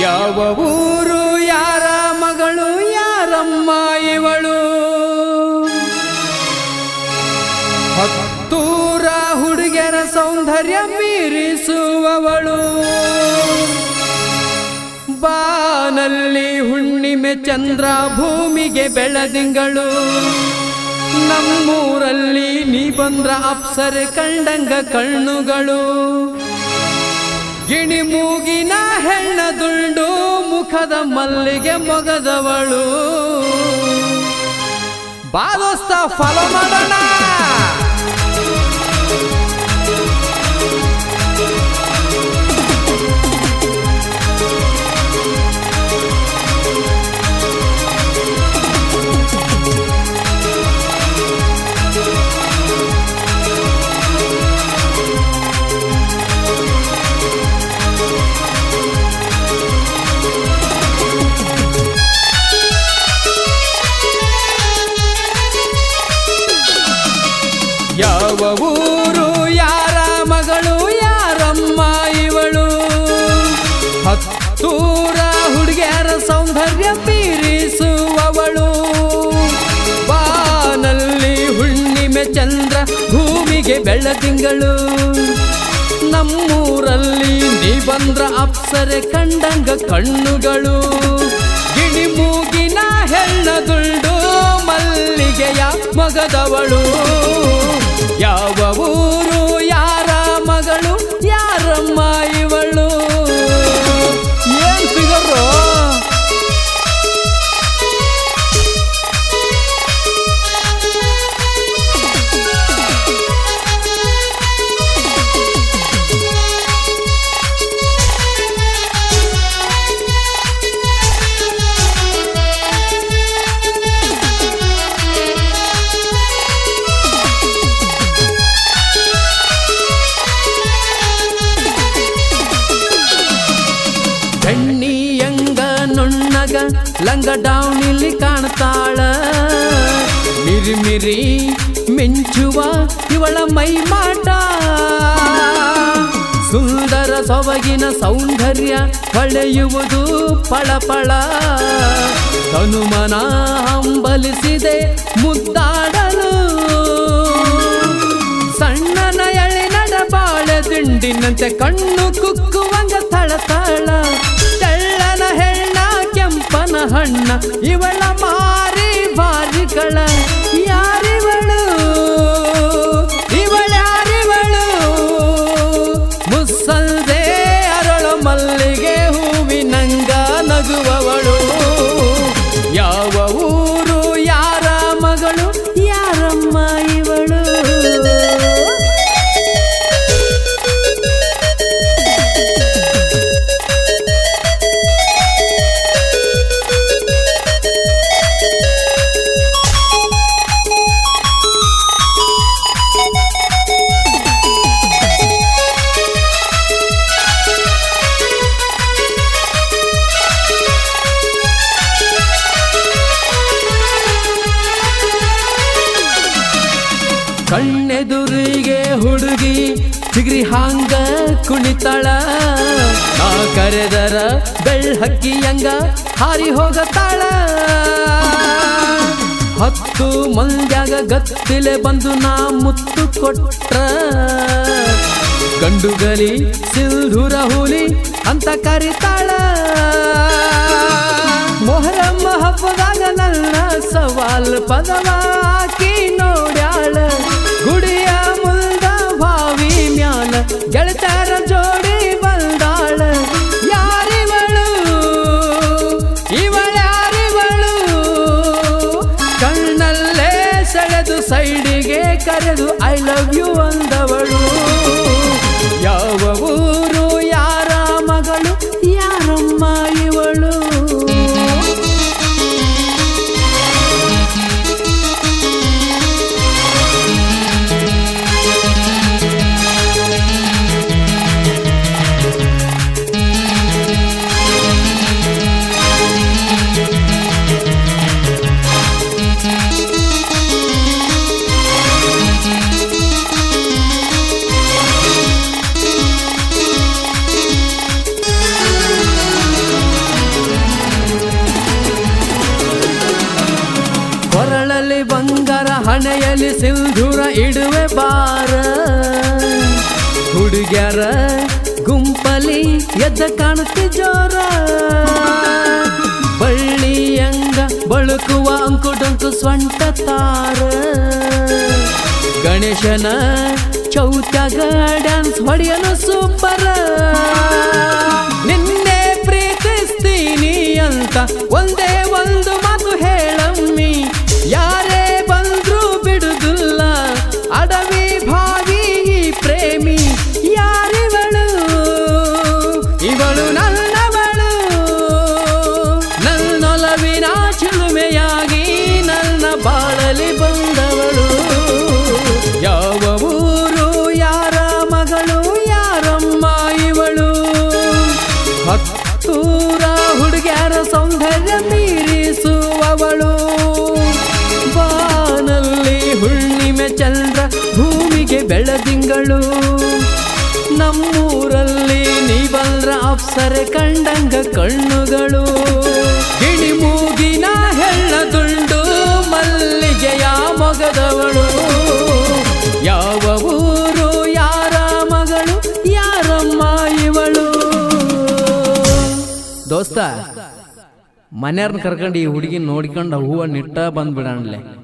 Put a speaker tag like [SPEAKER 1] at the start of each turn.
[SPEAKER 1] ಯಾವ ಊರು, ಯಾರ ಮಗಳು, ಯಾರಮ್ಮ ಇವಳು? ಹತ್ತೂರ ಹುಡುಗರ ಸೌಂದರ್ಯ ಮೀರಿಸುವವಳು ಬಾನಲ್ಲಿ ಹುಣ್ಣಿಮೆ ಚಂದ್ರ ಭೂಮಿಗೆ ಬೆಳದಿಂಗಳು. ನಮ್ಮೂರಲ್ಲಿ ನೀ ಬಂದ್ರ ಅಪ್ಸರೆ, ಕಂಡಂಗ ಕಣ್ಣುಗಳು. ಗಿಣಿ ಮೂಗಿನ ಹೆಣ್ಣ ದುಂಡು ಮುಖದ ಮಲ್ಲಿಗೆ ಮೊಗದವಳು. ಬಾದೋಸ್ತ ಫಲ ಮಾಡೋಣ. ಬೆಳದಿಂಗಳು ನಮ್ಮೂರಲ್ಲಿ ನೀ ಬಂದ್ರ ಅಪ್ಸರೆ ಕಂಡಂಗ ಕಣ್ಣುಗಳು. ಗಿಣಿ ಮೂಗಿನ ಹೆಣ್ಣದುಳ್ಳು ಮಲ್ಲಿಗೆಯ ಮಗದವಳು. ಯಾವ ಹೆಣ್ಣಿಯಂಗ ನುಣ್ಣಗ ಲಂಗ ಡೌನಿಲಿ ಕಾಣ್ತಾಳ. ಮಿರಿಮಿರಿ ಮಿಂಚುವ ಇವಳ ಮೈ ಮಾಟ. ಸುಂದರ ಸೊಬಗಿನ ಸೌಂದರ್ಯ ಹೊಳೆಯುವುದು ಪಳಪಳ. ಹನುಮನ ಹಂಬಲಿಸಿದೆ ಮುದ್ದಾಡಲು. ಬಾಳೆ ದಿಂಡಿನಂತೆ ಕಣ್ಣು ಕುಕ್ಕುವಂಗ ಥಳಥಳ ತೆಳ್ಳನ ಹೆಣ್ಣ ಕೆಂಪನ ಹಣ್ಣ ಇವಳ ಮಾರಿ ಬಾರಿಗಳ. ಹುಡುಗಿ ಚಿಗ್ರಿ ಹಾಂಗ ಕುಣಿತಾಳ. ನಾ ಕರೆದರ ಹಕ್ಕಿಯಂಗ ಹಾರಿ ಹೋಗತಾಳ. ಹತ್ತು ಮಂದ್ಯಾಗ ಗತ್ತಿಲೆ ಬಂದು ನಾ ಮುತ್ತು ಕೊಟ್ರ. ಗಂಡುಗಲಿ ಸಿಲ್ಧುರ ಹುಲಿ ಅಂತ ಕರಿತಾಳ. ಮೊಹರಮ್ಮ ಹಬ್ಬದಾಗ ನನ್ನ ಸವಾಲ್ ಪದವಾಕಿ ಸೈಡಿಗೆ ಕರೆದು ಐ ಲವ್ ಯು ಅಂದವಳು. ಹಣೆಯಲ್ಲಿ ಸಿಂಧೂರ ಇಡುವೆ ಬಾರ ಹುಡುಗ್ಯಾರ ಗುಂಪಲಿ ಎದ್ದ ಕಾಣುತ್ತೆ ಜೋರ. ಬಳ್ಳಿಯಂಗ ಬಳುಕುವ ಅಂಕುಡೊಂಕು ಸ್ವಂಟ ತಾರ. ಗಣೇಶನ ಚೌತ್ಯಾಗ ಡ್ಯಾನ್ಸ್ ಹೊಡೆಯಲು ಸೂಪರ. ನಿನ್ನೆ ಪ್ರೀತಿಸ್ತೀನಿ ಅಂತ ಒಂದು ಬೆಳದಿಂಗಳು ನಮ್ಮೂರಲ್ಲಿ ನೀ ಬಂದ್ರ ಅಪ್ಸರೆ ಕಂಡಂಗ ಕಣ್ಣುಗಳು. ಗಿಣಿ ಮೂಗಿನ ಹೆಣ್ಣ ದುಂಡು ಮಲ್ಲಿಗೆಯ ಮೊಗದವಳು. ಯಾವ ಊರು, ಯಾರ ಮಗಳು, ಯಾರಮ್ಮ ಇವಳು. ದೋಸ್ತ ಮನೆಯವ್ರನ್ನ ಕರ್ಕೊಂಡು ಈ ಹುಡುಗಿ ನೋಡ್ಕೊಂಡು ಹೂವ ನಿಟ್ಟ ಬಂದ್ಬಿಡಣ್ಲೆ.